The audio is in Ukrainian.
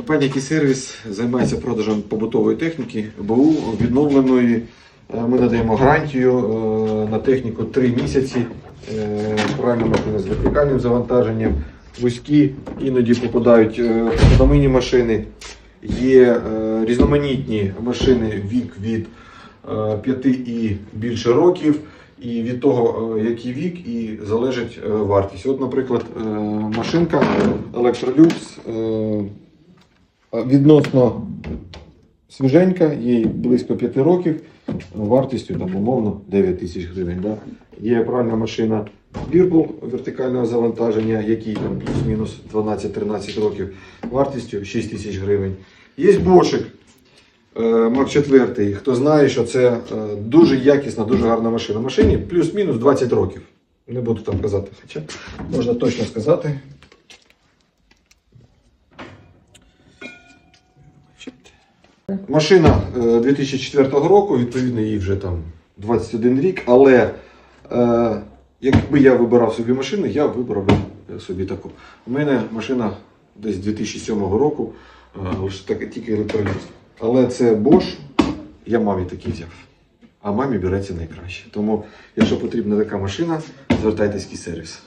Компанія «Кій-сервіс» займається продажем побутової техніки БУ відновленої. Е, Ми надаємо гарантію е, на техніку 3 місяці. Е, Правильно машини з вертикальним завантаженням, вузькі, іноді попадають посудомийні машини. Є різноманітні машини вік від 5 і більше років. І від того, який вік, і залежить вартість. От, наприклад, машинка Electrolux відносно свіженька, їй близько 5 років, вартістю там, умовно 9 тисяч гривень. Да? Є пральна машина Бірбл вертикального завантаження, який там плюс-мінус 12-13 років, вартістю 6 тисяч гривень. Є бошик. Мак 4, хто знає, що це е, дуже якісна, дуже гарна машина. Машині плюс-мінус 20 років. Не буду там казати, хоча можна точно сказати. Машина е, 2004 року, відповідно, їй вже там 21 рік, але е, якби я вибирав собі машину, я вибрав собі таку. У мене машина десь 2007 року, е, лише так, тільки електроліз. Але це Bosch, я мамі такий взяв. А мамі береться найкраще. Тому, якщо потрібна така машина, звертайтесь в сервіс.